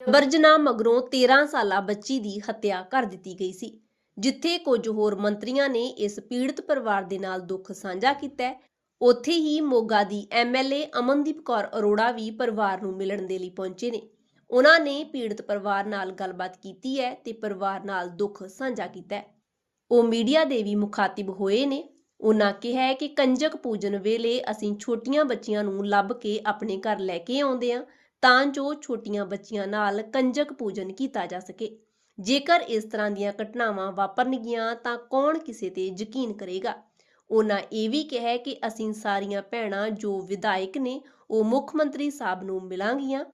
ਬਰਜਨਾ ਮਗਰੋਂ 13 ਸਾਲਾ ਬੱਚੀ ਦੀ ਹੱਤਿਆ ਕਰ ਦਿੱਤੀ ਗਈ ਸੀ, ਜਿੱਥੇ ਕੁਝ ਹੋਰ ਮੰਤਰੀਆਂ ਨੇ ਇਸ ਪੀੜਤ ਪਰਿਵਾਰ ਦੇ ਨਾਲ ਦੁੱਖ ਸਾਂਝਾ ਕੀਤਾ ਹੈ। ਉੱਥੇ ਹੀ ਮੋਗਾ ਦੀ ਐਮਐਲਏ ਅਮਨਦੀਪ ਕੌਰ ਅਰੋੜਾ ਵੀ ਪਰਿਵਾਰ ਨੂੰ ਮਿਲਣ ਦੇ ਲਈ ਪਹੁੰਚੇ ਨੇ। ਉਹਨਾਂ ਨੇ ਪੀੜਤ ਪਰਿਵਾਰ ਨਾਲ ਗੱਲਬਾਤ ਕੀਤੀ ਹੈ ਤੇ ਪਰਿਵਾਰ ਨਾਲ ਦੁੱਖ ਸਾਂਝਾ ਕੀਤਾ ਉਹ ਮੀਡੀਆ ਦੇ ਵੀ ਮੁਖਾਤਿਬ ਹੋਏ ਨੇ। ਉਹਨਾਂ ਕਿਹਾ ਹੈ ਕਿ ਕੰਜਕ ਪੂਜਨ ਵੇਲੇ ਅਸੀਂ ਛੋਟੀਆਂ ਬੱਚੀਆਂ ਨੂੰ ਲੱਭ ਕੇ ਆਪਣੇ ਘਰ ਲੈ ਕੇ ਆਉਂਦੇ ਹਾਂ ਤਾਂ ਜੋ ਛੋਟੀਆਂ ਬੱਚੀਆਂ ਨਾਲ ਕੰਜਕ ਪੂਜਨ ਕੀਤਾ ਜਾ ਸਕੇ। ਜੇਕਰ ਇਸ ਤਰ੍ਹਾਂ ਦੀਆਂ ਘਟਨਾਵਾਂ ਵਾਪਰਨਗੀਆਂ, ਤਾਂ ਕੌਣ ਕਿਸੇ ਤੇ ਯਕੀਨ ਕਰੇਗਾ? ਉਹਨਾਂ ਇਹ ਵੀ ਕਿਹਾ ਕਿ ਅਸੀਂ ਸਾਰੀਆਂ ਭੈਣਾਂ ਜੋ ਵਿਧਾਇਕ ਨੇ, ਉਹ ਮੁੱਖ ਮੰਤਰੀ ਸਾਹਿਬ ਨੂੰ ਮਿਲਾਂਗੀਆਂ।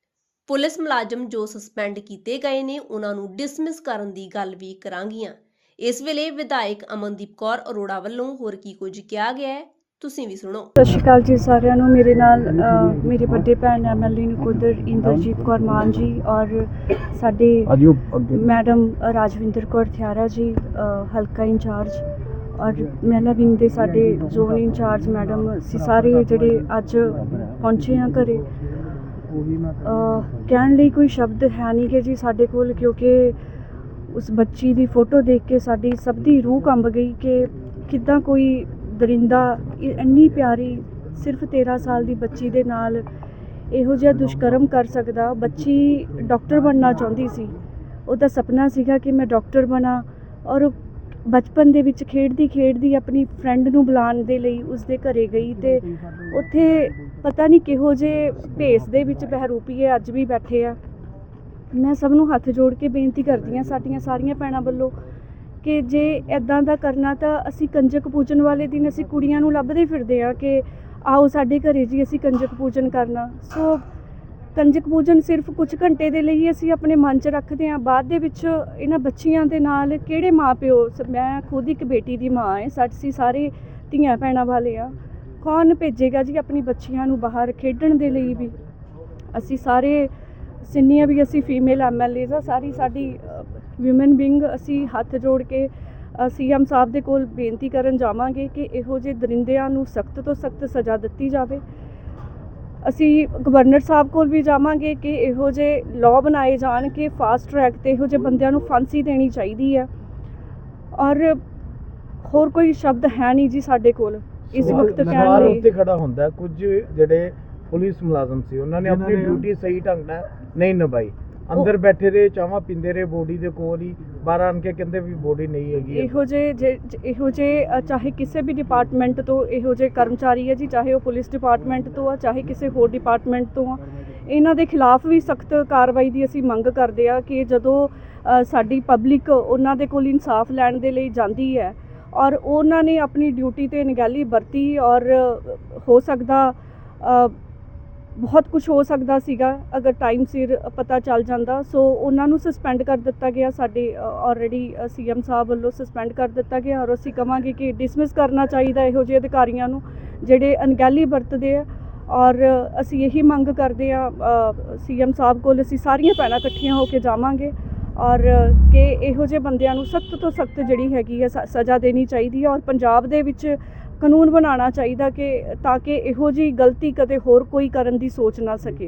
ਪੁਲਿਸ ਮੁਲਾਜ਼ਮ ਜੋ ਸਸਪੈਂਡ ਕੀਤੇ ਗਏ ਨੇ, ਉਹਨਾਂ ਨੂੰ ਡਿਸਮਿਸ ਕਰਨ ਦੀ ਗੱਲ ਵੀ ਕਰਾਂਗੀਆਂ। ਇਸ ਵੇਲੇ ਵਿਧਾਇਕ ਅਮਨਦੀਪ ਕੌਰ ਅਰੋੜਾ ਵੱਲੋਂ ਹੋਰ ਕੀ ਕੁਝ ਕਿਹਾ ਗਿਆ ਹੈ? ਤੁਸੀਂ ਵੀ ਸੁਣੋ। ਸਤਿ ਸ਼੍ਰੀ ਅਕਾਲ ਜੀ ਸਾਰਿਆਂ ਨੂੰ। ਮੇਰੇ ਨਾਲ ਅ, ਮੇਰੀ ਵੱਡੇ ਭੈਣ ਐਮਐਲਏ ਨਕੋਦਰ ਇੰਦਰਜੀਤ ਕੌਰ ਮਾਨ ਜੀ ਔਰ ਸਾਡੇ ਅੱਜ ਉਹ ਅੱਗੇ। ਮੈਡਮ ਰਾਜਵਿੰਦਰ ਕੌਰ ਥਿਆਰਾ ਜੀ ਅ, ਹਲਕਾ ਇੰਚਾਰਜ ਔਰ ਮਹਿਲਾ ਵਿੰਗ ਦੇ ਸਾਡੇ ਜ਼ੋਨ ਇੰਚਾਰਜ ਮੈਡਮ ਅਸੀਂ ਸਾਰੇ ਜਿਹੜੇ ਅੱਜ ਪਹੁੰਚੇ ਆ ਘਰੇ ਅ, ਕਹਿਣ ਲਈ ਕੋਈ ਸ਼ਬਦ ਹੈ ਨਹੀਂ ਕਿ ਜੀ ਸਾਡੇ ਕੋਲ ਕਿਉਂਕਿ ਉਸ ਬੱਚੀ ਦੀ ਫੋਟੋ ਦੇਖ ਕੇ ਸਾਡੀ ਸਭ ਦੀ ਰੂਹ ਕੰਬ ਗਈ ਕਿ ਕਿੱਦਾਂ ਕੋਈ ਦਰਿੰਦਾ ਇੰਨੀ ਪਿਆਰੀ, ਸਿਰਫ 13 ਸਾਲ ਦੀ ਬੱਚੀ ਦੇ ਨਾਲ ਇਹੋ ਜਿਹਾ ਦੁਸ਼ਕਰਮ ਕਰ ਸਕਦਾ। ਬੱਚੀ ਡਾਕਟਰ ਬਣਨਾ ਚਾਹੁੰਦੀ ਸੀ। ਉਹਦਾ ਸੁਪਨਾ ਸੀਗਾ ਕਿ ਮੈਂ ਡਾਕਟਰ ਬਣਾ ਔਰ ਬਚਪਨ ਦੇ ਵਿੱਚ ਖੇਡਦੀ ਖੇਡਦੀ ਆਪਣੀ ਫਰੈਂਡ ਨੂੰ ਬੁਲਾਉਣ ਦੇ ਲਈ ਉਸਦੇ ਘਰੇ ਗਈ ਤੇ ਉੱਥੇ ਪਤਾ ਨਹੀਂ ਕਿਹੋ ਜਿਹੇ ਭੇਸ ਦੇ ਵਿੱਚ ਬਹਿਰੂਪੀਏ ਅੱਜ ਵੀ ਬੈਠੇ ਆ। ਮੈਂ ਸਭ ਨੂੰ ਹੱਥ ਜੋੜ ਕੇ ਬੇਨਤੀ ਕਰਦੀ ਹਾਂ ਸਾਡੀਆਂ ਸਾਰੀਆਂ ਭੈਣਾਂ ਵੱਲੋਂ ਕਿ ਜੇ ਐਦਾਂ ਦਾ ਕਰਨਾ ਤਾਂ ਅਸੀਂ ਕੰਜਕ ਪੂਜਨ ਵਾਲੇ ਦਿਨ ਅਸੀਂ ਕੁੜੀਆਂ ਨੂੰ ਲੱਭਦੇ ਫਿਰਦੇ ਆ ਕਿ ਆਓ ਸਾਡੇ ਘਰੇ ਜੀ ਅਸੀਂ ਕੰਜਕ ਪੂਜਨ ਕਰਨਾ। ਸੋ ਕੰਜਕ ਪੂਜਨ ਸਿਰਫ ਕੁਝ ਘੰਟੇ ਦੇ ਲਈ ਅਸੀਂ ਆਪਣੇ ਮਨ 'ਚ ਰੱਖਦੇ ਹਾਂ ਬਾਅਦ ਦੇ ਵਿੱਚ ਇਹਨਾਂ ਬੱਚੀਆਂ ਦੇ ਨਾਲ ਕਿਹੜੇ ਮਾਪਿਓ? ਸ- ਮੈਂ ਖੁਦ ਇੱਕ ਬੇਟੀ ਦੀ ਮਾਂ ਹਾਂ ਅਸੀਂ ਸਾਰੇ ਧੀਆਂ ਭੈਣਾਂ ਵਾਲੇ ਆ। ਕੌਣ ਭੇਜੇਗਾ ਜੀ ਆਪਣੀ ਬੱਚੀਆਂ ਨੂੰ ਬਾਹਰ ਖੇਡਣ ਦੇ ਲਈ ਵੀ? ਅਸੀਂ ਸਾਰੇ, ਜਿੰਨੀਆਂ ਵੀ ਅਸੀਂ ਫੀਮੇਲ ਐਮਐਲਏਜ਼ ਆ, ਸਾਰੀ ਸਾਡੀ ਔਮਨ ਵਿੰਗ ਅਸੀਂ ਹੱਥ ਜੋੜ ਕੇ ਸੀਐਮ ਸਾਹਿਬ ਦੇ ਕੋਲ ਬੇਨਤੀ ਕਰਨ ਜਾਵਾਂਗੇ ਕਿ ਇਹੋ ਜਿਹੇ ਦਰਿੰਦਿਆਂ ਨੂੰ ਸਖਤ ਤੋਂ ਸਖਤ ਸਜ਼ਾ ਦਿੱਤੀ ਜਾਵੇ। ਅਸੀਂ ਗਵਰਨਰ ਸਾਹਿਬ ਕੋਲ ਵੀ ਜਾਵਾਂਗੇ ਕਿ ਇਹੋ ਜਿਹੇ ਲਾਅ ਬਣਾਏ ਜਾਣ ਕਿ ਫਾਸਟ ਟਰੈਕ ਤੇ ਇਹੋ ਜਿਹੇ ਬੰਦਿਆਂ ਨੂੰ ਫਾਂਸੀ ਦੇਣੀ ਚਾਹੀਦੀ ਹੈ। ਔਰ ਹੋਰ ਕੋਈ ਸ਼ਬਦ ਹੈ ਨਹੀਂ ਜੀ ਸਾਡੇ ਕੋਲ ਇਸ ਵਕਤ ਕਹਿਣ ਲਈ। ਉੱਤੇ ਖੜਾ ਹੁੰਦਾ ਕੁਝ ਜਿਹੜੇ ਪੁਲਿਸ ਮੁਲਾਜ਼ਮ ਸੀ ਉਹਨਾਂ ਨੇ ਆਪਣੀ ਡਿਊਟੀ ਸਹੀ ਢੰਗ ਨਾਲ ਨਹੀਂ ਨਿਭਾਈ। ਅੰਦਰ ਬੈਠੇ ਰਹੇ ਚਾਹਾਂ ਪਿੰਦੇ ਰਹੇ ਬੋਡੀ ਦੇ ਕੋਲ ਹੀ ਬਾਹਰ ਆਣ ਕੇ ਕਹਿੰਦੇ ਵੀ ਬੋਡੀ ਨਹੀਂ ਹੈਗੀ। ਇਹੋ ਜੇ- ਜੇ- ਇਹੋ ਅ, ਚਾਹੇ ਕਿਸੇ ਵੀ ਡਿਪਾਰਟਮੈਂਟ ਤੋਂ ਇਹੋ ਜਿਹੇ ਕਰਮਚਾਰੀ ਹੈ ਜੀ ਚਾਹੇ ਉਹ ਪੁਲਿਸ ਡਿਪਾਰਟਮੈਂਟ ਤੋਂ ਆ ਚਾਹੇ ਕਿਸੇ ਹੋਰ ਡਿਪਾਰਟਮੈਂਟ ਤੋਂ ਆ ਇਹਨਾਂ ਦੇ ਖਿਲਾਫ ਵੀ ਸਖਤ ਕਾਰਵਾਈ ਦੀ ਅਸੀਂ ਮੰਗ ਕਰਦੇ ਆ ਕਿ ਜਦੋਂ ਸਾਡੀ ਪਬਲਿਕ ਉਹਨਾਂ ਦੇ ਕੋਲ ਇਨਸਾਫ ਲੈਣ ਦੇ ਲਈ ਜਾਂਦੀ ਹੈ ਔਰ ਉਹਨਾਂ ਨੇ ਆਪਣੀ ਡਿਊਟੀ ਤੇ ਨਿਗਾਲੀ ਵਰਤੀ ਔਰ ਹੋ ਸਕਦਾ ਬਹੁਤ ਕੁਝ ਹੋ ਸਕਦਾ ਸੀਗਾ, ਅਗਰ ਟਾਈਮ ਸਿਰ ਪਤਾ ਚੱਲ ਜਾਂਦਾ। ਸੋ ਉਹਨਾਂ ਨੂੰ ਸਸਪੈਂਡ ਕਰ ਦਿੱਤਾ ਗਿਆ, ਸਾਡੇ ਆਲਰੇਡੀ ਸੀਐਮ ਸਾਹਿਬ ਵੱਲੋਂ ਸਸਪੈਂਡ ਕਰ ਦਿੱਤਾ ਗਿਆ ਔਰ ਅਸੀਂ ਕਵਾਂਗੇ ਕਿ ਡਿਸਮਿਸ ਕਰਨਾ ਚਾਹੀਦਾ ਇਹੋ ਜਿਹੇ ਅਧਿਕਾਰੀਆਂ ਨੂੰ, ਜਿਹੜੇ ਅਣਗਹਿਲੀ ਵਰਤਦੇ ਆ। ਔਰ ਅਸੀਂ ਇਹੀ ਮੰਗ ਕਰਦੇ ਆ ਸੀਐਮ ਸਾਹਿਬ ਕੋਲ ਅਸੀਂ ਸਾਰੀਆਂ ਭੈਣਾਂ ਇਕੱਠੀਆਂ ਹੋ ਕੇ ਜਾਵਾਂਗੇ ਔਰ ਕਿ ਇਹੋ ਜਿਹੇ ਬੰਦਿਆਂ ਨੂੰ ਸਖਤ ਤੋਂ ਸਖਤ ਜਿਹੜੀ ਹੈਗੀ ਹੈ ਸ- ਸਜ਼ਾ ਦੇਣੀ ਚਾਹੀਦੀ ਹੈ। ਔਰ ਪੰਜਾਬ ਦੇ ਵਿੱਚ ਕਾਨੂੰਨ ਬਣਾਉਣਾ ਚਾਹੀਦਾ ਕਿ ਤਾਂ ਕਿ ਇਹੋ ਜਿਹੀ ਗਲਤੀ ਕਦੇ ਹੋਰ ਕੋਈ ਕਰਨ ਦੀ ਸੋਚ ਨਾ ਸਕੇ।